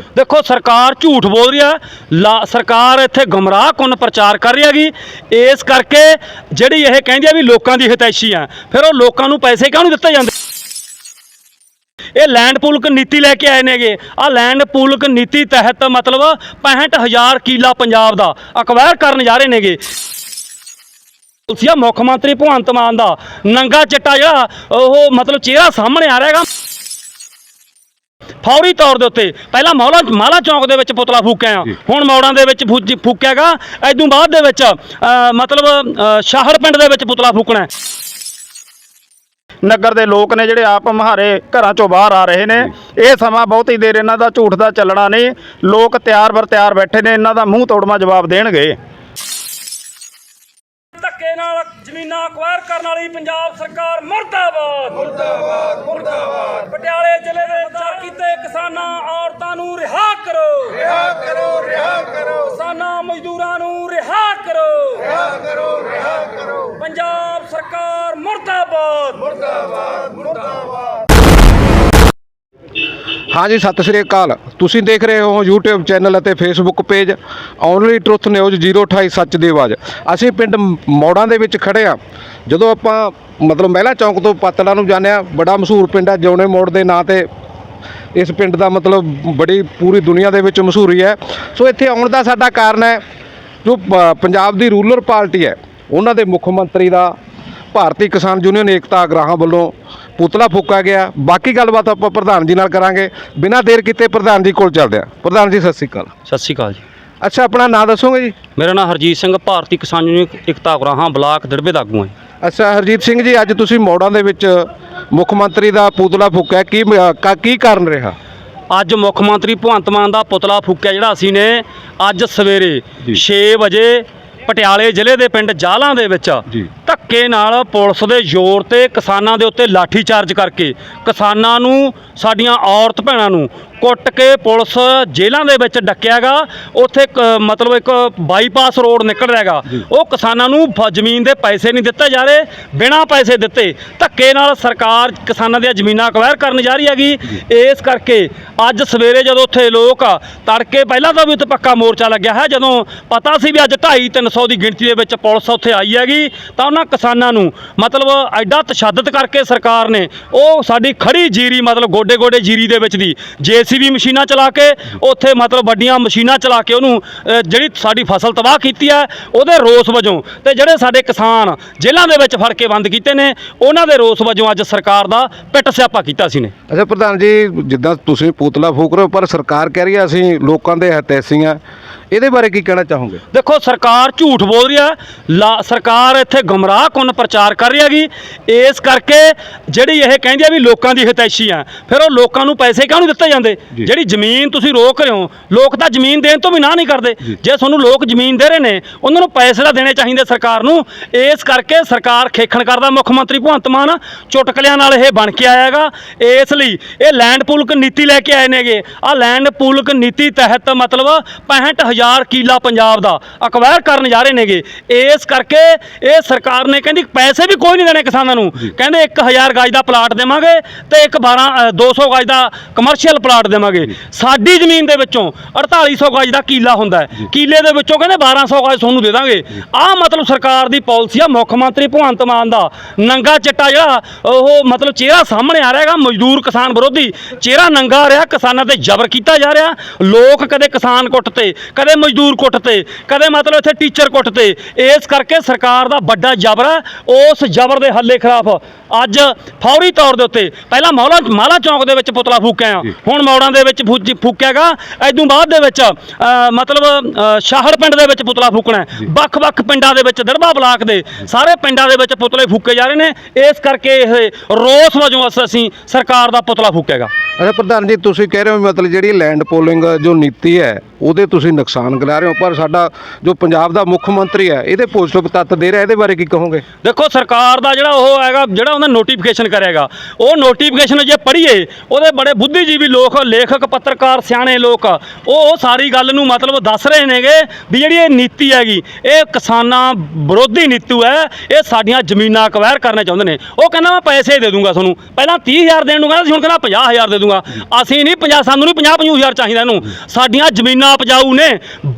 ਦੇਖੋ ਸਰਕਾਰ ਝੂਠ ਬੋਲ ਰਹੀ ਹੈ ਲਾ- ਸਰਕਾਰ ਇੱਥੇ ਗਮਰਾਹ ਕੁੰਨ ਪ੍ਰਚਾਰ ਕਰ ਰਹੀ ਹੈਗੀ। ਇਸ ਕਰਕੇ ਜਿਹੜੀ ਇਹ ਕਹਿੰਦੀ ਆ ਵੀ ਲੋਕਾਂ ਦੀ ਹਿਤੈਸ਼ੀ ਆ, ਫਿਰ ਉਹ ਲੋਕਾਂ ਨੂੰ ਪੈਸੇ ਕਿਉਂ ਨਹੀਂ ਦਿੱਤੇ ਜਾਂਦੇ? ਇਹ ਲੈਂਡ ਪੂਲਕ ਨੀਤੀ ਲੈ ਕੇ ਆਏ ਨੇਗੇ। ਆ ਲੈਂਡ ਪੂਲਕ ਨੀਤੀ ਤਹਿਤ ਮਤਲਬ 65000 ਕਿੱਲਾ ਪੰਜਾਬ ਦਾ ਅਕਵਾਇਰ ਕਰਨ ਜਾ ਰਹੇ ਨੇਗੇ। ਉਸਿਆ ਮੁੱਖ ਮੰਤਰੀ ਭਗਵੰਤ ਮਾਨ ਦਾ ਨੰਗਾ ਚਿੱਟਾ ਜਿਹੜਾ, ਉਹ ਮਤਲਬ ਚਿਹਰਾ ਸਾਹਮਣੇ ਆ ਰਿਹਾ ਹੈਗਾ। ਫੌਰੀ ਤੌਰ ਦੇ ਉੱਤੇ। ਪਹਿਲਾਂ ਮੌਲਾ ਮਾਲਾ ਚੌਂਕ ਦੇ ਵਿੱਚ ਪੁਤਲਾ ਫੂਕਿਆ ਆ। ਹੁਣ ਮੌੜਾਂ ਦੇ ਵਿੱਚ ਫੂਕਿਆਗਾ। ਐਦੋਂ ਬਾਅਦ ਦੇ ਵਿੱਚ ਮਤਲਬ ਸ਼ਾਹੜ ਪਿੰਡ ਦੇ ਵਿੱਚ ਪੁਤਲਾ ਫੂਕਣਾ ਹੈ। ਨਗਰ ਦੇ ਲੋਕ ਨੇ ਜਿਹੜੇ ਆਪ ਮਹਾਰੇ ਘਰਾਂ ਚੋਂ ਬਾਹਰ ਆ ਰਹੇ ਨੇ। ਇਹ ਸਮਾਂ ਬਹੁਤੀ ਦੇਰ ਇਹਨਾਂ ਦਾ ਝੂਠ ਦਾ ਚੱਲਣਾ ਨਹੀਂ। ਲੋਕ ਤਿਆਰ ਬਰ ਤਿਆਰ ਬੈਠੇ ਨੇ। ਇਹਨਾਂ ਦਾ ਮੂੰਹ ਤੋੜਮਾ ਜਵਾਬ ਦੇਣਗੇ। ਜ਼ਮੀਨਾਂ ਅਕਵਾਇਰ ਕਰਨ ਵਾਲੀ ਪੰਜਾਬ ਸਰਕਾਰ ਮੁਰਦਾਬਾਦ। ਮੁਰਦਾਬਾਦ ਮੁਰਦਾਬਾਦ। ਪਟਿਆਲੇ ਜ਼ਿਲ੍ਹੇ ਦੇ ਚਾਰ ਕੀਤੇ ਕਿਸਾਨਾਂ ਔਰਤਾਂ ਨੂੰ ਰਿਹਾ ਕਰੋ। ਰਿਹਾ ਕਰੋ ਰਿਹਾ ਕਰੋ ਕਿਸਾਨਾਂ ਮਜ਼ਦੂਰਾਂ ਨੂੰ ਰਿਹਾ ਕਰੋ ਰਿਹਾ ਕਰੋ ਰਿਹਾ ਕਰੋ ਪੰਜਾਬ ਸਰਕਾਰ ਮੁਰਦਾਬਾਦ ਹਾਂਜੀ, ਸਤਿ ਸ਼੍ਰੀ ਅਕਾਲ। ਤੁਸੀਂ ਦੇਖ ਰਹੇ ਹੋ YouTube ਚੈਨਲ ਅਤੇ Facebook page only truth news 028 ਸੱਚ ਦੀ ਆਵਾਜ਼। ਅਸੀਂ ਪਿੰਡ ਮੌੜਾਂ ਦੇ ਵਿੱਚ ਖੜੇ ਆ ਜਦੋਂ ਆਪਾਂ ਮਤਲਬ ਮਹਿਲਾ ਚੌਂਕ ਤੋਂ ਪਾਤੜਾ ਨੂੰ ਜਾਂਦੇ ਆ ਬੜਾ ਮਸ਼ਹੂਰ ਪਿੰਡ ਹੈ ਜਿਉਣੇ ਮੋੜ ਦੇ ਨਾਂ ਤੇ। ਇਸ ਪਿੰਡ ਦਾ ਮਤਲਬ ਬੜੀ ਪੂਰੀ ਦੁਨੀਆ ਦੇ ਵਿੱਚ ਮਸ਼ਹੂਰੀ ਹੈ। ਸੋ ਇੱਥੇ ਆਉਣ ਦਾ ਸਾਡਾ ਕਾਰਨ ਹੈ, ਜੋ ਪ- ਪੰਜਾਬ ਦੀ ਰੂਲਰ ਪਾਰਟੀ ਹੈ, ਉਹਨਾਂ ਦੇ ਮੁੱਖ ਮੰਤਰੀ ਦਾ ਭਾਰਤੀ ਕਿਸਾਨ ਯੂਨੀਅਨ ਏਕਤਾ ਅਗਰਾਹਾਂ ਵੱਲੋਂ ਪੁਤਲਾ ਫੂਕਾ ਗਿਆ। ਬਾਕੀ ਗੱਲਬਾਤ ਆਪਾਂ ਪ੍ਰਧਾਨ ਜੀ ਨਾਲ ਕਰਾਂਗੇ। ਬਿਨਾਂ ਦੇਰ ਕੀਤੇ ਪ੍ਰਧਾਨ ਜੀ ਕੋਲ ਚੱਲਦੇ ਹਾਂ। ਪ੍ਰਧਾਨ ਜੀ ਸਤਿ ਸ਼੍ਰੀ ਅਕਾਲ। ਸਤਿ ਸ਼੍ਰੀ ਅਕਾਲ ਜੀ। ਅੱਛਾ ਆਪਣਾ ਨਾਮ ਦੱਸੋਗੇ ਜੀ? ਮੇਰਾ ਨਾਮ ਹਰਜੀਤ ਸਿੰਘ ਭਾਰਤੀ ਕਿਸਾਨ ਯੂਨੀਅਨ ਇਕਤਾ ਗੁਰਾਹਾਂ ਬਲਾਕ ਦੜਬੇ ਦਾ ਆਗੂ ਹਾਂ ਅੱਛਾ ਹਰਜੀਤ ਸਿੰਘ ਜੀ ਅੱਜ ਤੁਸੀਂ ਮੋੜਾਂ ਦੇ ਵਿੱਚ ਮੁੱਖ ਮੰਤਰੀ ਦਾ ਪੁਤਲਾ ਫੂਕਿਆ। ਕਾ- ਕੀ ਕਾਰਨ ਰਿਹਾ? ਅੱਜ ਮੁੱਖ ਮੰਤਰੀ ਭਗਵੰਤ ਮਾਨ ਦਾ ਪੁਤਲਾ ਫੂਕਿਆ ਜਿਹੜਾ ਅਸੀਂ ਨੇ ਅੱਜ ਸਵੇਰੇ ਜੀ। 6 ਵਜੇ ਪਟਿਆਲੇ ਜ਼ਿਲ੍ਹੇ ਦੇ ਪਿੰਡ ਜਾਲਾਂ ਦੇ ਵਿੱਚ ਜੀ। ਧੱਕੇ ਨਾਲ ਪੁਲਿਸ ਦੇ ਜ਼ੋਰ ਤੇ ਕਿਸਾਨਾਂ ਦੇ ਉੱਤੇ ਲਾਠੀ ਚਾਰਜ ਕਰਕੇ ਕਿਸਾਨਾਂ ਨੂੰ, ਸਾਡੀਆਂ ਔਰਤ ਭੈਣਾਂ ਨੂੰ ਕੁੱਟ ਕੇ ਪੁਲਿਸ ਜੇਲ੍ਹਾਂ ਦੇ ਵਿੱਚ ਡੱਕਿਆਗਾ। ਉੱਥੇ ਮਤਲਬ ਇੱਕ ਬਾਈਪਾਸ ਰੋਡ ਨਿਕਲ ਰਿਹਾਗਾ। ਉਹ ਕਿਸਾਨਾਂ ਨੂੰ ਜ਼ਮੀਨ ਦੇ ਪੈਸੇ ਨਹੀਂ ਦਿੱਤੇ ਜਾ ਰਹੇ ਬਿਨਾਂ ਪੈਸੇ ਦਿੱਤੇ। ਧੱਕੇ ਨਾਲ ਸਰਕਾਰ ਕਿਸਾਨਾਂ ਦੀਆਂ ਜ਼ਮੀਨਾਂ ਅਕਵਾਇਰ ਕਰਨ ਜਾ ਰਹੀ ਹੈਗੀ। ਇਸ ਕਰਕੇ ਅੱਜ ਸਵੇਰੇ ਜਦੋਂ ਉੱਥੇ ਲੋਕ ਤੜਕੇ ਪਹਿਲਾਂ ਤਾਂ ਵੀ ਉੱਥੇ ਪੱਕਾ ਮੋਰਚਾ ਲੱਗਿਆ ਹੈ। ਜਦੋਂ ਪਤਾ ਸੀ ਵੀ ਅੱਜ 2.5 300 ਦੀ ਗਿਣਤੀ ਦੇ ਵਿੱਚ ਪੁਲਿਸ ਉੱਥੇ ਆਈ ਹੈਗੀ ਤਾਂ ਉਹਨਾਂ ਕਿਸਾਨਾਂ ਨੂੰ ਮਤਲਬ ਐਡਾ ਤਸ਼ੱਦਦ ਕਰਕੇ ਸਰਕਾਰ ਨੇ ਉਹ ਸਾਡੀ ਖੜੀ ਜੀਰੀ ਮਤਲਬ ਗੋਡੇ ਗੋਡੇ ਜੀਰੀ ਦੇ ਵਿੱਚ ਦੀ ਜੀਸੀਬੀ ਮਸ਼ੀਨਾਂ ਚਲਾ ਕੇ ਉੱਥੇ ਮਤਲਬ ਵੱਡੀਆਂ ਮਸ਼ੀਨਾਂ ਚਲਾ ਕੇ ਉਹਨੂੰ ਅ, ਜਿਹੜੀ ਸਾਡੀ ਫਸਲ ਤਬਾਹ ਕੀਤੀ ਹੈ ਉਹਦੇ ਰੋਸ ਵਜੋਂ ਤੇ ਜਿਹੜੇ ਸਾਡੇ ਕਿਸਾਨ ਜੇਲ੍ਹਾਂ ਦੇ ਵਿੱਚ ਫੜ ਕੇ ਬੰਦ ਕੀਤੇ ਨੇ ਉਹਨਾਂ ਦੇ ਰੋਸ ਵਜੋਂ ਅੱਜ ਸਰਕਾਰ ਦਾ ਪਿੱਟ ਸਿਆਪਾ ਕੀਤਾ ਸੀ ਨੇ। ਅੱਛਾ ਪ੍ਰਧਾਨ ਜੀ ਜਿੱਦਾਂ ਤੁਸੀਂ ਪੂਤਲਾ ਫੂਕ ਰਹੇ ਹੋ ਪਰ ਸਰਕਾਰ ਕਹਿ ਰਹੀ ਹੈ ਅਸੀਂ ਲੋਕਾਂ ਦੇ ਹਿਤੈਸ਼ੀ ਹਾਂ। ਇਹਦੇ ਬਾਰੇ ਕੀ ਕਹਿਣਾ ਚਾਹੋਗੇ? ਦੇਖੋ ਸਰਕਾਰ ਝੂਠ ਬੋਲ ਰਹੀ ਲਾ- ਸਰਕਾਰ ਇੱਥੇ ਗਮਰਾਹ ਕੁੰਨ ਪ੍ਰਚਾਰ ਕਰ ਰਹੀ ਹੈਗੀ। ਇਸ ਕਰਕੇ ਜਿਹੜੀ ਇਹ ਕਹਿੰਦੀ ਆ ਵੀ ਲੋਕਾਂ ਦੀ ਹਿਤੈਸ਼ੀ ਆ ਫਿਰ ਉਹ ਲੋਕਾਂ ਨੂੰ ਪੈਸੇ ਕਿਉਂ ਨਹੀਂ ਦਿੱਤੇ ਜਾਂਦੇ। ਜਿਹੜੀ ਜ਼ਮੀਨ ਤੁਸੀਂ ਰੋਕ ਰਹੇ ਹੋ ਲੋਕ ਤਾਂ ਜ਼ਮੀਨ ਦੇਣ ਤੋਂ ਵੀ ਨਾ ਨਹੀਂ ਕਰਦੇ। ਜੇ। ਤੁਹਾਨੂੰ ਲੋਕ ਜ਼ਮੀਨ ਦੇ ਰਹੇ ਨੇ ਉਹਨਾਂ ਨੂੰ ਪੈਸੇ ਤਾਂ ਦੇਣੇ ਚਾਹੀਦੇ ਸਰਕਾਰ ਨੂੰ। ਇਸ ਕਰਕੇ ਸਰਕਾਰ ਖੇਖਣ ਕਰਦਾ ਮੁੱਖ ਮੰਤਰੀ ਭਗਵੰਤ ਮਾਨ ਚੁਟਕਲਿਆਂ ਨਾਲ ਇਹ ਬਣ ਕੇ ਆਇਆਗਾ ਇਸ ਲਈ ਇਹ ਲੈਂਡ ਪੂਲਕ ਨੀਤੀ ਲੈ ਕੇ ਆਏ ਨੇਗੇ। ਆ ਲੈਂਡ ਪੂਲਕ ਨੀਤੀ ਤਹਿਤ ਮਤਲਬ 65000 ਕਿੱਲਾ ਪੰਜਾਬ ਦਾ ਅਕਵਾਇਰ ਕਰਨ ਜਾ ਰਹੇ ਨੇਗੇ। ਇਸ ਕਰਕੇ ਇਹ ਸਰਕਾਰ ਨੇ ਕਹਿੰਦੀ ਪੈਸੇ ਵੀ ਕੋਈ ਨਹੀਂ ਦੇਣੇ ਕਿਸਾਨਾਂ ਨੂੰ। ਕਹਿੰਦੇ 1000 ਗਜ ਦਾ ਪਲਾਟ ਦੇਵਾਂਗੇ ਤੇ ਇੱਕ 12 ਅ, 200 ਗਜ ਦਾ ਕਮਰਸ਼ੀਅਲ ਪਲਾਟ ਦੇਵਾਂਗੇ। ਸਾਡੀ ਜ਼ਮੀਨ ਦੇ ਵਿੱਚੋਂ 4800 ਗਜ ਦਾ ਕੀਲਾ ਹੁੰਦਾ ਹੈ। ਕੀਲੇ ਦੇ ਵਿੱਚੋਂ ਕਹਿੰਦੇ 1200 ਗਜ ਤੁਹਾਨੂੰ ਦੇ ਦਾਂਗੇ। ਆਹ ਮਤਲਬ ਸਰਕਾਰ ਦੀ ਪਾਲਿਸੀ ਆ ਮੁੱਖ ਮੰਤਰੀ ਭਗਵੰਤ ਮਾਨ ਦਾ। ਨੰਗਾ ਚਿੱਟਾ ਜਿਹੜਾ ਉਹ ਮਤਲਬ ਚਿਹਰਾ ਸਾਹਮਣੇ ਆ ਰਿਹਾ ਹੈਗਾ ਮਜ਼ਦੂਰ ਕਿਸਾਨ ਵਿਰੋਧੀ। ਚਿਹਰਾ ਨੰਗਾ ਆ ਰਿਹਾ ਕਿਸਾਨਾਂ ਤੇ ਜ਼ਬਰ ਕੀਤਾ ਜਾ ਰਿਹਾ। ਲੋਕ ਕਦੇ ਕਿਸਾਨ ਕੁੱਟਤੇ ਕਦੇ ਮਜ਼ਦੂਰ ਕੁੱਟਤੇ ਕਦੇ ਮਤਲਬ ਇੱਥੇ ਟੀਚਰ ਕੁੱਟਤੇ ਇਸ ਕਰਕੇ ਸਰਕਾਰ ਦਾ ਵੱਡਾ ਜ਼ਬਰ ਹੈ ਉਸ ਜ਼ਬਰ ਦੇ ਹੱਲੇ ਖਿਲਾਫ ਅੱਜ ਫੌਰੀ ਤੌਰ ਦੇ ਉੱਤੇ ਪਹਿਲਾਂ ਮੌਲਾ ਮਾਲਾ ਚੌਂਕ ਦੇ ਵਿੱਚ ਪੁਤਲਾ ਫੂਕਿਆ ਆ ਹੁਣ ਮੌੜਾਂ ਦੇ ਵਿੱਚ ਫੂਕਿਆਗਾ ਐਦੋਂ ਬਾਅਦ ਦੇ ਵਿੱਚ ਮਤਲਬ ਸ਼ਾਹੜ ਪਿੰਡ ਦੇ ਵਿੱਚ ਪੁਤਲਾ ਫੂਕਣਾ। ਵੱਖ-ਵੱਖ ਪਿੰਡਾਂ ਦੇ ਵਿੱਚ ਦੜਬਾ ਬਲਾਕ ਦੇ ਸਾਰੇ ਪਿੰਡਾਂ ਦੇ ਵਿੱਚ ਪੁਤਲੇ ਫੂਕੇ ਜਾ ਰਹੇ ਨੇ। ਇਸ ਕਰਕੇ ਇਹ ਰੋਸ ਵਜੋਂ ਅਸੀਂ ਸਰਕਾਰ ਦਾ ਪੁਤਲਾ ਫੂਕੇਗਾ ਅੱਛਾ, ਪ੍ਰਧਾਨ ਜੀ, ਤੁਸੀਂ ਕਹਿ ਰਹੇ ਹੋ ਵੀ ਮਤਲਬ ਜਿਹੜੀ ਲੈਂਡ ਪੋਲਿੰਗ ਜੋ ਨੀਤੀ ਹੈ, ਉਹਦੇ ਤੁਸੀਂ ਨੁਕਸਾਨ ਕਰਾ ਰਹੇ ਹੋ, ਪਰ ਸਾਡਾ ਜੋ ਪੰਜਾਬ ਦਾ ਮੁੱਖ ਮੰਤਰੀ ਹੈ, ਇਹਦੇ ਪੋਜ਼ਿਟਿਵ ਤੱਤ ਦੇ ਰਿਹਾ, ਇਹਦੇ ਬਾਰੇ ਕੀ ਕਹੋਗੇ? ਦੇਖੋ, ਸਰਕਾਰ ਦਾ ਜਿਹੜਾ ਉਹ ਹੈਗਾ, ਜਿਹੜਾ ਉਹਨੇ ਨੋਟੀਫਿਕੇਸ਼ਨ ਕਰੇਗਾ, ਉਹ ਨੋਟੀਫਿਕੇਸ਼ਨ ਜੇ ਪੜ੍ਹੀਏ, ਉਹਦੇ ਬੜੇ ਬੁੱਧੀਜੀਵੀ ਲੋਕ, ਲੇਖਕ, ਪੱਤਰਕਾਰ, ਸਿਆਣੇ ਲੋਕ, ਉਹ ਉਹ ਸਾਰੀ ਗੱਲ ਨੂੰ ਮਤਲਬ ਦੱਸ ਰਹੇ ਨੇਗੇ ਵੀ ਜਿਹੜੀ ਇਹ ਨੀਤੀ ਹੈਗੀ, ਇਹ ਕਿਸਾਨਾਂ ਵਿਰੋਧੀ ਨੀਤੀ ਹੈ, ਇਹ ਸਾਡੀਆਂ ਜ਼ਮੀਨਾਂ ਅਕਵਾਇਰ ਕਰਨਾ ਚਾਹੁੰਦੇ ਨੇ। ਉਹ ਕਹਿੰਦਾ, ਮੈਂ ਪੈਸੇ ਦੇ ਦੂੰਗਾ ਤੁਹਾਨੂੰ। ਪਹਿਲਾਂ 30000 ਦੇਣ ਨੂੰ ਕਹਿੰਦਾ ਸੀ, ਹੁਣ ਕਹਿੰਦਾ 50000 ਦੇ ਦੂੰਗਾ। ਅਸੀਂ ਨਹੀਂ 50 ਸਾਨੂੰ ਨਹੀਂ 50 50 ਹਜ਼ਾਰ ਚਾਹੀਦਾ ਇਹਨੂੰ। ਸਾਡੀਆਂ ਜ਼ਮੀਨਾਂ ਉਪਜਾਊ ਨੇ।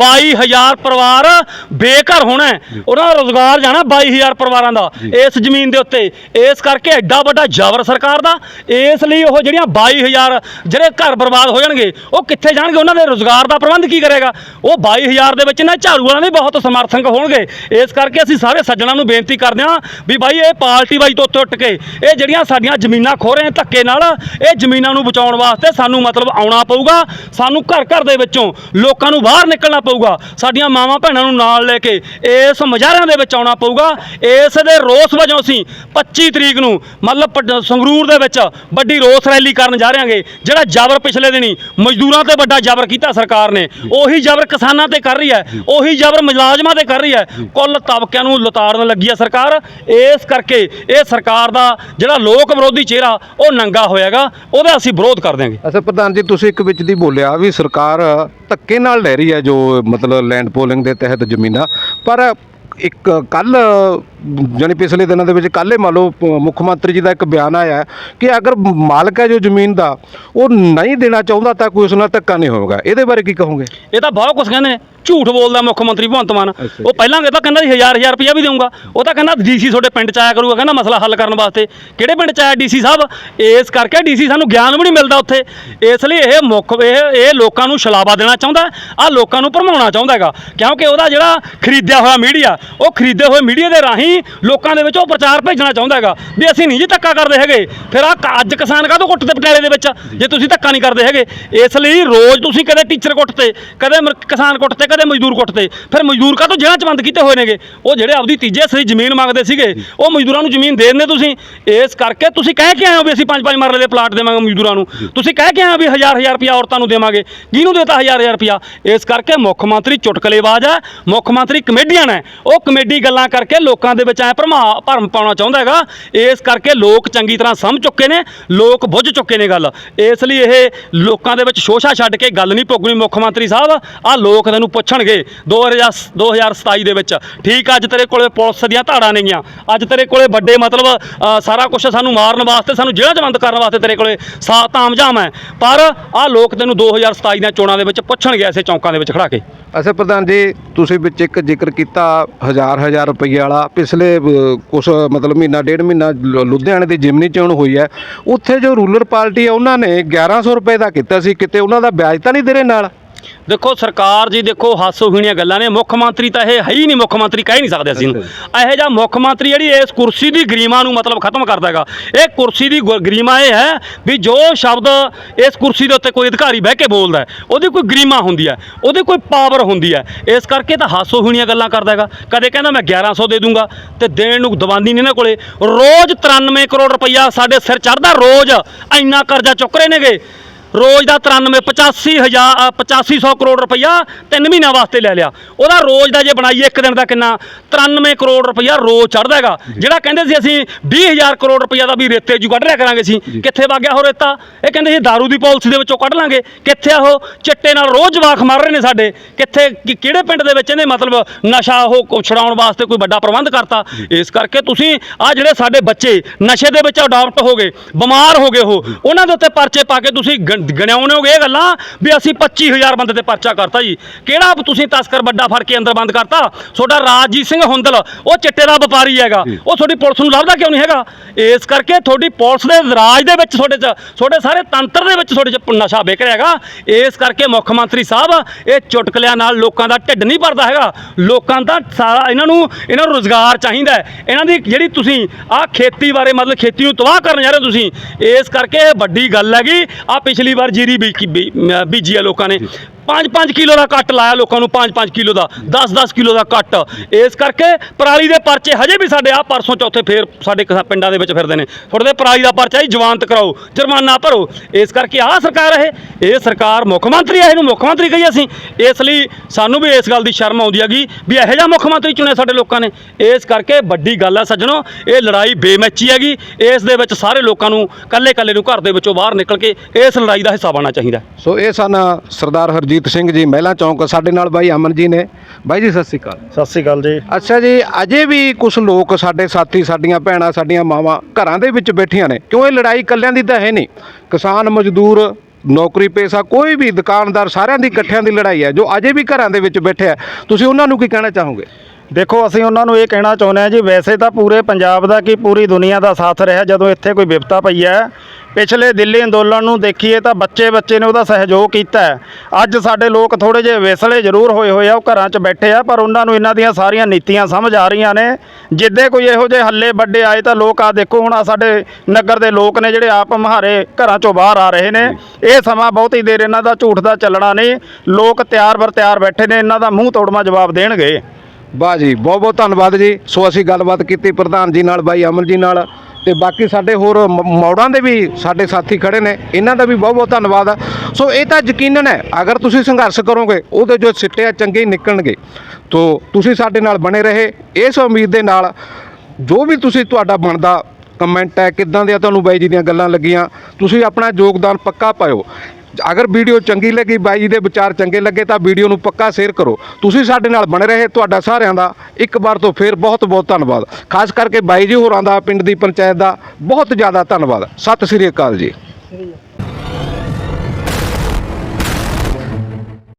22000 ਪਰਿਵਾਰ ਬੇਘਰ ਹੋਣਾ। ਉਹਨਾਂ ਦਾ ਰੋਜ਼ਗਾਰ ਜਾਣਾ 22000 ਪਰਿਵਾਰਾਂ ਦਾ। ਇਸ ਜ਼ਮੀਨ ਦੇ ਉੱਤੇ। ਇਸ ਕਰਕੇ ਐਡਾ ਵੱਡਾ ਜ਼ਬਰ ਸਰਕਾਰ ਦਾ। ਇਸ ਲਈ ਉਹ ਜਿਹੜੀਆਂ 22000 ਜਿਹੜੇ ਘਰ ਬਰਬਾਦ ਹੋ ਜਾਣਗੇ ਉਹ ਕਿੱਥੇ ਜਾਣਗੇ? ਉਹਨਾਂ ਦੇ ਰੋਜ਼ਗਾਰ ਦਾ ਪ੍ਰਬੰਧ ਕੀ ਕਰੇਗਾ? ਉਹ 22000 ਦੇ ਵਿੱਚ ਨਾ ਝਾੜੂ ਵਾਲਿਆਂ ਦੇ ਬਹੁਤ ਸਮਰਥਕ ਹੋਣਗੇ। ਇਸ ਕਰਕੇ ਅਸੀਂ ਸਾਰੇ ਸੱਜਣਾਂ ਨੂੰ ਬੇਨਤੀ ਕਰਦੇ ਹਾਂ ਵੀ ਬਾਈ ਇਹ ਪਾਰਟੀ ਬਾਈ ਤੋਂ ਉੱਤੇ ਉੱਠ ਕੇ ਇਹ ਜਿਹੜੀਆਂ ਸਾਡੀਆਂ ਜ਼ਮੀਨਾਂ ਖੋ ਰਹੇ ਧੱਕੇ ਨਾਲ ਇਹ ਜ਼ਮੀਨਾਂ ਨੂੰ ਬਚਾਉਣ ਵਾਸਤੇ ਸਾਨੂੰ ਮਤਲਬ ਆਉਣਾ ਪਊਗਾ, ਸਾਨੂੰ ਘਰ ਘਰ ਦੇ ਵਿੱਚੋਂ ਲੋਕਾਂ ਨੂੰ ਬਾਹਰ ਨਿਕਲਣਾ ਪਊਗਾ, ਸਾਡੀਆਂ ਮਾਵਾਂ ਭੈਣਾਂ ਨੂੰ ਨਾਲ ਲੈ ਕੇ ਇਸ ਮੁਜ਼ਾਹਰਿਆਂ ਦੇ ਵਿੱਚ ਆਉਣਾ ਪਊਗਾ, ਇਸ ਦੇ ਰੋਸ ਵਜੋਂ ਅਸੀਂ 25 ਤਰੀਕ ਨੂੰ ਮਤਲਬ ਸੰਗਰੂਰ ਦੇ ਵਿੱਚ ਵੱਡੀ ਰੋਸ ਰੈਲੀ ਕਰਨ ਜਾ ਰਹੇ ਹਾਂਗੇ, ਜਿਹੜਾ ਜ਼ਬਰ ਪਿਛਲੇ ਦਿਨੀ ਮਜ਼ਦੂਰਾਂ ਤੇ ਵੱਡਾ ਜ਼ਬਰ ਕੀਤਾ ਸਰਕਾਰ ਨੇ, ਉਹੀ ਜ਼ਬਰ ਕਿਸਾਨਾਂ ਤੇ ਕਰ ਰਹੀ ਹੈ, ਉਹੀ ਜ਼ਬਰ ਮੁਲਾਜ਼ਮਾਂ ਤੇ ਕਰ ਰਹੀ ਹੈ, ਕੁੱਲ ਤਬਕਿਆਂ ਨੂੰ ਲਤਾੜਨ ਲੱਗੀ ਹੈ ਸਰਕਾਰ, ਇਸ ਕਰਕੇ ਇਹ ਸਰਕਾਰ ਦਾ ਜਿਹੜਾ ਲੋਕ ਵਿਰੋਧੀ ਚਿਹਰਾ, ਉਹ ਨੰਗਾ ਹੋਏਗਾ ਉਹਦਾ ਅਸੀਂ ਵਿਰੋਧ ਕਰ ਦਿਆਂਗੇ। ਅੱਛਾ, ਪ੍ਰਧਾਨ ਜੀ, ਤੁਸੀਂ ਇੱਕ ਵਿੱਚ ਦੀ ਬੋਲਿਆ ਵੀ ਸਰਕਾਰ ਧੱਕੇ ਨਾਲ ਲੈ ਰਹੀ ਹੈ ਜੋ ਮਤਲਬ ਲੈਂਡ ਪੋਲਿੰਗ ਦੇ ਤਹਿਤ ਜ਼ਮੀਨਾਂ, ਪਰ ਇੱਕ ਕੱਲ ਜਾਣੀ ਪਿਛਲੇ ਦਿਨਾਂ ਦੇ ਵਿੱਚ ਕੱਲ੍ਹ ਹੀ ਮੰਨ ਲਓ ਮੁੱਖ ਮੰਤਰੀ ਜੀ ਦਾ ਇੱਕ ਬਿਆਨ ਆਇਆ ਕਿ ਅਗਰ ਮਾਲਕ ਹੈ ਜੋ ਜ਼ਮੀਨ ਦਾ ਉਹ ਨਹੀਂ ਦੇਣਾ ਚਾਹੁੰਦਾ ਤਾਂ ਕੋਈ ਉਸ ਨਾਲ ਧੱਕਾ ਨਹੀਂ ਹੋਵੇਗਾ। ਇਹਦੇ ਬਾਰੇ ਕੀ ਕਹੋਗੇ? ਇਹ ਤਾਂ ਬਹੁਤ ਕੁਝ ਕਹਿੰਦੇ ਨੇ। ਝੂਠ ਬੋਲਦਾ ਮੁੱਖ ਮੰਤਰੀ ਭਗਵੰਤ ਮਾਨ। ਉਹ ਪਹਿਲਾਂ ਤਾਂ ਕਹਿੰਦਾ ਸੀ ਹਜ਼ਾਰ ਹਜ਼ਾਰ ਰੁਪਇਆ ਵੀ ਦੇਊਗਾ। ਉਹ ਤਾਂ ਕਹਿੰਦਾ ਡੀਸੀ ਤੁਹਾਡੇ ਪਿੰਡ ਚ ਆਇਆ ਕਰੂਗਾ ਕਹਿੰਦਾ ਮਸਲਾ ਹੱਲ ਕਰਨ ਵਾਸਤੇ। ਕਿਹੜੇ ਪਿੰਡ ਚ ਆਇਆ ਡੀਸੀ ਸਾਹਿਬ? ਇਸ ਕਰਕੇ ਡੀਸੀ ਸਾਨੂੰ ਗਿਆਨ ਵੀ ਨਹੀਂ ਮਿਲਦਾ ਉੱਥੇ। ਇਸ ਲਈ ਇਹ ਮੁੱਖ ਇਹ ਇਹ ਲੋਕਾਂ ਨੂੰ ਛਲਾਵਾ ਦੇਣਾ ਚਾਹੁੰਦਾ ਆ ਲੋਕਾਂ ਨੂੰ ਭਰਮਾਉਣਾ ਚਾਹੁੰਦਾ ਹੈਗਾ। ਕਿਉਂਕਿ ਉਹਦਾ ਜਿਹੜਾ ਖਰੀਦਿਆ ਹੋਇਆ ਮੀਡੀਆ ਉਹ ਖਰੀਦੇ ਹੋਏ ਮੀਡੀਆ ਦੇ ਰਾਹੀਂ ਲੋਕਾਂ ਦੇ ਵਿੱਚ ਉਹ ਪ੍ਰਚਾਰ ਭੇਜਣਾ ਚਾਹੁੰਦਾ ਹੈਗਾ ਵੀ ਅਸੀਂ ਨਹੀਂ ਜੀ ਧੱਕਾ ਕਰਦੇ ਹੈਗੇ। ਫਿਰ ਆ ਅੱਜ ਕਿਸਾਨ ਕਾਹਤੋਂ ਕੁੱਟਦੇ ਪਟਿਆਲੇ ਦੇ ਵਿੱਚ? ਜੇ ਤੁਸੀਂ ਧੱਕਾ ਨਹੀਂ ਕਰਦੇ ਹੈਗੇ ਇਸ ਲਈ ਰੋਜ਼ ਤੁਸੀਂ ਕਦੇ ਟੀਚਰ ਕੁੱਟਤੇ ਕਦੇ ਕਿਸਾਨ ਕੁੱਟਤੇ ਕਦੇ ਮਜ਼ਦੂਰ ਕੁੱਟਤੇ ਫਿਰ ਮਜ਼ਦੂਰ ਕਾਹਤੋਂ ਜੇਲ੍ਹਾਂ ਚ ਬੰਦ ਕੀਤੇ ਹੋਏ ਨੇਗੇ? ਉਹ ਜਿਹੜੇ ਆਪਦੀ ਤੀਜੇ ਸਹੀ ਜ਼ਮੀਨ ਮੰਗਦੇ ਸੀਗੇ ਉਹ ਮਜ਼ਦੂਰਾਂ ਨੂੰ ਜ਼ਮੀਨ ਦੇ ਦਿੰਦੇ ਤੁਸੀਂ। ਇਸ ਕਰਕੇ ਤੁਸੀਂ ਕਹਿ ਕੇ ਆਏ ਹੋ ਵੀ ਅਸੀਂ ਪੰਜ ਪੰਜ ਮਰਲੇ ਦੇ ਪਲਾਟ ਦੇਵਾਂਗੇ ਮਜ਼ਦੂਰਾਂ ਨੂੰ। ਤੁਸੀਂ ਕਹਿ ਕੇ ਆਏ ਹੋ ਵੀ ਹਜ਼ਾਰ ਹਜ਼ਾਰ ਰੁਪਇਆ ਔਰਤਾਂ ਨੂੰ ਦੇਵਾਂਗੇ। ਕਿਹਨੂੰ ਦੇਤਾ ਹਜ਼ਾਰ ਹਜ਼ਾਰ ਰੁਪਇਆ? ਇਸ ਕਰਕੇ ਮੁੱਖ ਮੰਤਰੀ ਚੁਟਕਲੇਬਾਜ਼ ਹੈ ਮੁੱਖ ਮੰਤਰੀ ਕਮੇਡੀਅਨ ਹੈ। ਉਹ ਕਮੇਡੀ ਗੱਲਾਂ ਕਰਕੇ ਲੋਕਾਂ ਦੇ ਵਿੱਚ ਐ ਭਰਮਾ ਭਰਮ ਪਾਉਣਾ ਚਾਹੁੰਦਾ ਹੈਗਾ। ਇਸ ਕਰਕੇ ਲੋਕ ਚੰਗੀ ਤਰ੍ਹਾਂ ਸਮਝ ਚੁੱਕੇ ਨੇ, ਲੋਕ ਬੁੱਝ ਚੁੱਕੇ ਨੇ ਗੱਲ। ਇਸ ਲਈ ਇਹ ਲੋਕਾਂ ਦੇ ਵਿੱਚ ਸ਼ੋਸ਼ਾ ਛੱਡ ਕੇ ਗੱਲ ਨਹੀਂ ਭੋਗਣੀ ਮੁੱਖ ਮੰਤਰੀ ਸਾਹਿਬ। ਆ ਲੋਕ ਤੈਨੂੰ ਪੁੱਛਣਗੇ 2000 2027 ਦੇ ਵਿੱਚ। ਠੀਕ ਅੱਜ ਤੇਰੇ ਕੋਲੇ ਪੁਲਿਸ ਦੀਆਂ ਧਾੜਾਂ ਨੇਗੀਆਂ। ਅੱਜ ਤੇਰੇ ਕੋਲੇ ਵੱਡੇ ਮਤਲਬ ਸਾਰਾ ਕੁਝ ਸਾਨੂੰ ਮਾਰਨ ਵਾਸਤੇ, ਸਾਨੂੰ ਜੇਲ੍ਹਾਂ 'ਚ ਬੰਦ ਕਰਨ ਵਾਸਤੇ ਤੇਰੇ ਕੋਲੇ ਸਾ ਤਾਮਝਾਮ ਹੈ। ਪਰ ਆ ਲੋਕ ਤੈਨੂੰ 2027 ਦੀਆਂ ਚੋਣਾਂ ਦੇ ਵਿੱਚ ਪੁੱਛਣਗੇ ਐਸੇ ਚੌਂਕਾਂ ਦੇ ਵਿੱਚ ਖੜਾ ਕੇ। ਅੱਛਾ ਪ੍ਰਧਾਨ ਜੀ, ਤੁਸੀਂ ਵਿੱਚ ਇੱਕ ਜ਼ਿਕਰ ਕੀਤਾ ਹਜ਼ਾਰ ਹਜ਼ਾਰ ਰੁਪਏ ਵਾਲਾ, ਪਿਛਲੇ ਕੁਛ ਮਤਲਬ ਮਹੀਨਾ, ਡੇਢ ਮਹੀਨਾ ਲੁ- ਲੁਧਿਆਣੇ ਦੀ ਜਿਮਨੀ ਚੋਣ ਹੋਈ ਹੈ। ਉੱਥੇ ਜੋ ਰੂਲਰ ਪਾਰਟੀ ਹੈ ਉਹਨਾਂ ਨੇ 1100 ਰੁਪਏ ਦਾ ਕੀਤਾ ਸੀ, ਕਿਤੇ ਉਹਨਾਂ ਦਾ ਵਿਆਜ ਤਾਂ ਨਹੀਂ ਦੇ ਰਹੇ ਨਾਲ? ਦੇਖੋ ਸਰਕਾਰ ਜੀ ਦੇਖੋ ਹਾਸੋਹੀਣੀਆਂ ਗੱਲਾਂ ਨੇ। ਮੁੱਖ ਮੰਤਰੀ ਤਾਂ ਇਹ ਹੈ ਹੀ ਨਹੀਂ ਮੁੱਖ ਮੰਤਰੀ ਕਹਿ ਨਹੀਂ ਸਕਦੇ ਅਸੀਂ ਇਹੋ ਜਿਹਾ ਮੁੱਖ ਮੰਤਰੀ ਜਿਹੜੀ ਇਸ ਕੁਰਸੀ ਦੀ ਗਰੀਮਾ ਨੂੰ ਮਤਲਬ ਖਤਮ ਕਰਦਾ ਹੈਗਾ। ਇਹ ਕੁਰਸੀ ਦੀ ਗੁ- ਗਰੀਮਾ ਇਹ ਹੈ ਵੀ ਜੋ ਸ਼ਬਦ ਇਸ ਕੁਰਸੀ ਦੇ ਉੱਤੇ ਕੋਈ ਅਧਿਕਾਰੀ ਬਹਿ ਕੇ ਬੋਲਦਾ ਹੈ, ਉਹਦੀ ਕੋਈ ਗਰੀਮਾ ਹੁੰਦੀ ਹੈ ਉਹਦੀ ਕੋਈ ਪਾਵਰ ਹੁੰਦੀ ਹੈ। ਇਸ ਕਰਕੇ ਤਾਂ ਹਾਸੋਹੀਣੀਆਂ ਗੱਲਾਂ ਕਰਦਾ ਹੈਗਾ। ਕਦੇ ਕਹਿੰਦਾ ਮੈਂ 1100 ਦੇ ਦੂੰਗਾ ਤੇ ਦੇਣ ਨੂੰ ਦਵਾਨੀ ਨਹੀਂ ਇਹਨਾਂ ਕੋਲੇ। ਰੋਜ਼ 93 ਕਰੋੜ ਰੁਪਈਆ ਸਾਡੇ ਸਿਰ ਚੜਦਾ ਰੋਜ਼ ਇੰਨਾ ਕਰਜ਼ਾ ਚੁੱਕ ਰਹੇ ਨੇਗੇ। ਰੋਜ਼ ਦਾ 93 85000 8500 ਕਰੋੜ ਰੁਪਈਆ ਤਿੰਨ ਮਹੀਨਿਆਂ ਵਾਸਤੇ ਲੈ ਲਿਆ। ਉਹਦਾ ਰੋਜ਼ ਦਾ ਜੇ ਬਣਾਈਏ, ਇੱਕ ਦਿਨ ਦਾ ਕਿੰਨਾ? 93 ਕਰੋੜ ਰੁਪਈਆ ਰੋਜ਼ ਚੜਦਾ ਹੈਗਾ। ਜਿਹੜਾ ਕਹਿੰਦੇ ਸੀ ਅਸੀਂ 20000 ਕਰੋੜ ਰੁਪਈਆ ਦਾ ਵੀ ਰੇਤੇ ਜੂ ਕੱਢ ਲਿਆ ਕਰਾਂਗੇ ਸੀ ਕਿੱਥੇ ਵਗ ਗਿਆ ਉਹ ਰੇਤਾ? ਇਹ ਕਹਿੰਦੇ ਸੀ दारू ਦੀ ਪਾਲਿਸੀ ਦੇ ਵਿੱਚੋਂ ਕੱਢ ਲਾਂਗੇ। ਕਿੱਥੇ ਆ ਉਹ? ਚਿੱਟੇ ਨਾਲ ਰੋਜ਼ ਜਵਾਖ ਮਾਰ ਰਹੇ ਨੇ ਸਾਡੇ। ਕਿੱਥੇ ਕਿ- ਕਿਹੜੇ ਪਿੰਡ ਦੇ ਵਿੱਚ ਇਹਨੇ ਮਤਲਬ ਨਸ਼ਾ ਉਹ ਛੁਡਾਉਣ ਵਾਸਤੇ ਕੋਈ ਵੱਡਾ ਪ੍ਰਬੰਧ ਕਰਤਾ? ਇਸ ਕਰਕੇ ਤੁਸੀਂ ਆ ਜਿਹੜੇ ਸਾਡੇ ਬੱਚੇ ਨਸ਼ੇ ਦੇ ਵਿੱਚ ਅਡਾਪਟ ਹੋ ਗਏ ਬਿਮਾਰ ਹੋ ਗਏ ਉਹ ਉਹਨਾਂ ਦੇ ਉੱਤੇ ਪਰਚੇ ਪਾ ਕੇ ਤੁਸੀਂ ਗਣ- ਗਿਣਾਉਂਦੇ ਹੋਗੇ ਇਹ ਗੱਲਾਂ? ਵੀ ਅਸੀਂ 25000 ਬੰਦੇ ਤੇ ਪਰਚਾ ਕਰਤਾ ਜੀ। ਕਿਹੜਾ ਤੁਸੀਂ ਤਸਕਰ ਵੱਡਾ ਫੜ ਕੇ ਅੰਦਰ ਬੰਦ ਕਰਤਾ? ਤੁਹਾਡਾ ਰਾਜਜੀਤ ਸਿੰਘ ਹੁੰਦਲ ਉਹ ਚਿੱਟੇ ਦਾ ਵਪਾਰੀ ਹੈਗਾ। ਉਹ ਤੁਹਾਡੀ ਪੁਲਿਸ ਨੂੰ ਲੱਭਦਾ ਕਿਉਂ ਨਹੀਂ ਹੈਗਾ? ਇਸ ਕਰਕੇ ਤੁਹਾਡੀ ਪੁਲਿਸ ਦੇ ਰਾਜ ਦੇ ਵਿੱਚ ਤੁਹਾਡੇ ਚ ਤੁਹਾਡੇ ਸਾਰੇ ਤੰਤਰ ਦੇ ਵਿੱਚ ਤੁਹਾਡੇ ਚ ਨਸ਼ਾ ਵਿਕ ਰਿਹਾ ਹੈਗਾ। ਇਸ ਕਰਕੇ ਮੁੱਖ ਮੰਤਰੀ ਸਾਹਿਬ ਇਹ ਚੁਟਕਲਿਆਂ ਨਾਲ ਲੋਕਾਂ ਦਾ ਢਿੱਡ ਨਹੀਂ ਭਰਦਾ ਹੈਗਾ। ਲੋਕਾਂ ਦਾ ਸਾਰਾ ਇਹਨਾਂ ਨੂੰ ਇਹਨਾਂ ਨੂੰ ਰੋਜ਼ਗਾਰ ਚਾਹੀਦਾ ਹੈ। ਇਹਨਾਂ ਦੀ ਜਿਹੜੀ ਤੁਸੀਂ ਆਹ ਖੇਤੀ ਬਾਰੇ ਮਤਲਬ ਖੇਤੀ ਨੂੰ ਤਬਾਹ ਕਰਨ ਜਾ ਰਹੇ ਹੋ ਤੁਸੀਂ ਇਸ ਕਰਕੇ ਇਹ ਵੱਡੀ ਗੱਲ ਹੈਗੀ। ਆ ਪਿਛਲੀ ਵਾਰ ਜੀਰੀ ਬੀਜੀ ਆ ਲੋਕਾਂ ਨੇ। 5-5 ਕਿਲੋ ਦਾ ਕੱਟ ਲਾਇਆ ਲੋਕਾਂ ਨੂੰ 5-5 ਕਿਲੋ ਦਾ 10-10 ਕਿਲੋ ਦਾ ਕੱਟ। ਇਸ ਕਰਕੇ ਪਰਾਲੀ ਦੇ ਪਰਚੇ ਹਜੇ ਵੀ ਸਾਡੇ ਆ ਪਰਸੋਂ ਚੌਥੇ ਫੇਰ ਸਾਡੇ ਕਿਸਾ ਪਿੰਡਾਂ ਦੇ ਵਿੱਚ ਫਿਰਦੇ ਨੇ। ਤੁਹਾਡੇ ਪਰਾਲੀ ਦਾ ਪਰਚਾ ਹੀ ਜਵਾਨਤ ਕਰਾਓ, ਜੁਰਮਾਨਾ ਭਰੋ। ਇਸ ਕਰਕੇ ਆ ਸਰਕਾਰ ਇਹ ਇਹ ਸਰਕਾਰ ਮੁੱਖ ਮੰਤਰੀ ਆ, ਇਹਨੂੰ ਮੁੱਖ ਮੰਤਰੀ ਕਹੀ ਅਸੀਂ। ਇਸ ਲਈ ਸਾਨੂੰ ਵੀ ਇਸ ਗੱਲ ਦੀ ਸ਼ਰਮ ਆਉਂਦੀ ਹੈਗੀ ਵੀ ਇਹੋ ਜਿਹਾ ਮੁੱਖ ਮੰਤਰੀ ਚੁਣਿਆ ਸਾਡੇ ਲੋਕਾਂ ਨੇ। ਇਸ ਕਰਕੇ ਵੱਡੀ ਗੱਲ ਹੈ ਸੱਜਣੋ, ਇਹ ਲੜਾਈ ਬੇਮੈਚੀ ਹੈਗੀ। ਇਸ ਦੇ ਵਿੱਚ ਸਾਰੇ ਲੋਕਾਂ ਨੂੰ ਕੱਲੇ ਕੱਲੇ ਨੂੰ ਘਰ ਦੇ ਵਿੱਚੋਂ ਬਾਹਰ ਨਿਕਲ ਕੇ ਇਸ ਲੜਾਈ ਦਾ ਹਿੱਸਾ ਬਣਨਾ ਚਾਹੀਦਾ। ਸੋ ਇਹ ਸਨ ਸਰਦਾਰ ਹਰਜੀਤ ਜਗਜੀਤ ਸਿੰਘ ਜੀ ਮਹਿਲਾ ਚੌਂਕ ਸਾਡੇ ਨਾਲ ਬਾਈ ਅਮਨ ਜੀ ਨੇ। ਬਾਈ ਜੀ ਸਤਿ ਸ਼੍ਰੀ ਅਕਾਲ। ਸਤਿ ਸ੍ਰੀ ਅਕਾਲ ਜੀ। ਅੱਛਾ ਜੀ ਅਜੇ ਵੀ ਕੁਝ ਲੋਕ ਸਾਡੇ ਸਾਥੀ ਸਾਡੀਆਂ ਭੈਣਾਂ ਸਾਡੀਆਂ ਮਾਵਾਂ ਘਰਾਂ ਦੇ ਵਿੱਚ ਬੈਠੀਆਂ ਨੇ। ਕਿਉਂ ਇਹ ਲੜਾਈ ਇਕੱਲਿਆਂ ਦੀ ਤਾਂ ਹੈ ਨਹੀਂ। ਕਿਸਾਨ ਮਜ਼ਦੂਰ ਨੌਕਰੀ ਪੇਸ਼ਾ ਕੋਈ ਵੀ ਦੁਕਾਨਦਾਰ ਸਾਰਿਆਂ ਦੀ ਇਕੱਠਿਆਂ ਦੀ ਲੜਾਈ ਹੈ ਜੋ ਅਜੇ ਵੀ ਘਰਾਂ ਦੇ ਵਿੱਚ ਬੈਠੇ ਆ। ਤੁਸੀਂ ਉਹਨਾਂ ਨੂੰ ਕੀ ਕਹਿਣਾ ਚਾਹੋਗੇ? ਦੇਖੋ ਅਸੀਂ ਉਹਨਾਂ ਨੂੰ ਇਹ ਕਹਿਣਾ ਚਾਹੁੰਦੇ ਹਾਂ ਜੀ ਵੈਸੇ ਤਾਂ ਪੂਰੇ ਪੰਜਾਬ ਦਾ ਕੀ ਪੂਰੀ ਦੁਨੀਆ ਦਾ ਸਾਥ ਰਿਹਾ ਜਦੋਂ ਇੱਥੇ ਕੋਈ ਵਿਪਤਾ ਪਈ ਹੈ। ਪਿਛਲੇ ਦਿੱਲੀ ਅੰਦੋਲਨ ਨੂੰ ਦੇਖੀਏ ਤਾਂ ਬੱਚੇ ਬੱਚੇ ਨੇ ਉਹਦਾ ਸਹਿਯੋਗ ਕੀਤਾ ਹੈ। ਅੱਜ ਸਾਡੇ ਲੋਕ ਥੋੜੇ ਜਿਹੇ ਵਿਸਲੇ ਜ਼ਰੂਰ ਹੋਏ ਹੋਏ ਆ ਉਹ ਘਰਾਂ 'ਚ ਬੈਠੇ ਆ ਪਰ ਉਹਨਾਂ ਨੂੰ ਇਹਨਾਂ ਦੀਆਂ ਸਾਰੀਆਂ ਨੀਤੀਆਂ ਸਮਝ ਆ ਰਹੀਆਂ ਨੇ। ਜਿੱਦੇ ਕੋਈ ਇਹੋ ਜਿਹੇ ਹੱਲੇ ਵੱਡੇ ਆਏ ਤਾਂ ਲੋਕ ਆ ਦੇਖੋ ਹੁਣ ਆ ਸਾਡੇ ਨਗਰ ਦੇ ਲੋਕ ਨੇ ਜਿਹੜੇ ਆਪ ਮਹਾਰੇ ਘਰਾਂ 'ਚੋਂ ਬਾਹਰ ਆ ਰਹੇ ਨੇ। ਇਹ ਸਮਾਂ ਬਹੁਤੀ ਦੇਰ ਇਹਨਾਂ ਦਾ ਝੂਠ ਦਾ ਚੱਲਣਾ ਨਹੀਂ। ਲੋਕ ਤਿਆਰ ਬਰ ਤਿਆਰ ਬੈਠੇ ਨੇ ਇਹਨਾਂ ਦਾ ਮੂੰਹ ਤੋੜਮਾ ਜਵਾਬ ਦੇਣਗੇ। ਵਾਹ ਜੀ, ਬਹੁਤ ਬਹੁਤ ਧੰਨਵਾਦ ਜੀ। ਸੋ ਅਸੀਂ ਗੱਲਬਾਤ ਕੀਤੀ ਪ੍ਰਧਾਨ ਜੀ ਨਾਲ, ਬਾਈ ਅਮਨ ਜੀ ਨਾਲ ਤੇ ਬਾਕੀ ਸਾਡੇ ਹੋਰ ਮ- ਮੌੜਾਂ ਦੇ ਵੀ ਸਾਡੇ ਸਾਥੀ ਖੜੇ ਨੇ, ਇਹਨਾਂ ਦਾ ਵੀ ਬਹੁਤ ਬਹੁਤ ਧੰਨਵਾਦ। ਸੋ ਇਹ ਤਾਂ ਯਕੀਨਨ ਹੈ, ਅਗਰ ਤੁਸੀਂ ਸੰਘਰਸ਼ ਕਰੋਗੇ, ਉਹਦੇ ਜੋ ਸਿੱਟੇ ਆ ਚੰਗੇ ਹੀ ਨਿਕਲਣਗੇ। ਤੋ ਤੁਸੀਂ ਸਾਡੇ ਨਾਲ ਬਣੇ ਰਹੇ, ਇਸ ਉਮੀਦ ਦੇ ਨਾਲ ਜੋ ਵੀ ਤੁਸੀਂ ਤੁਹਾਡਾ ਬਣਦਾ ਕਮੈਂਟ ਹੈ, ਕਿੱਦਾਂ ਦੀਆਂ ਤੁਹਾਨੂੰ ਬਾਈ ਜੀ ਦੀਆਂ ਗੱਲਾਂ ਲੱਗੀਆਂ, ਤੁਸੀਂ ਆਪਣਾ ਯੋਗਦਾਨ ਪੱਕਾ ਪਾਇਓ। ਅਗਰ ਵੀਡੀਓ ਚੰਗੀ ਲੱਗੀ ਬਾਈ ਜੀ ਦੇ ਵਿਚਾਰ ਚੰਗੇ ਲੱਗੇ ਤਾਂ ਵੀਡੀਓ ਨੂੰ ਪੱਕਾ ਸ਼ੇਅਰ ਕਰੋ। ਤੁਸੀਂ ਸਾਡੇ ਨਾਲ ਬਣੇ ਰਹੇ, ਤੁਹਾਡਾ ਸਾਰਿਆਂ ਦਾ ਇੱਕ ਵਾਰ ਤੋਂ ਫੇਰ ਬਹੁਤ ਬਹੁਤ ਧੰਨਵਾਦ। ਖਾਸ ਕਰਕੇ ਬਾਈ ਜੀ ਹੋਰਾਂ ਦਾ, ਪਿੰਡ ਦੀ ਪੰਚਾਇਤ ਦਾ ਬਹੁਤ ਜ਼ਿਆਦਾ ਧੰਨਵਾਦ। ਸਤਿ ਸ੍ਰੀ ਅਕਾਲ ਜੀ।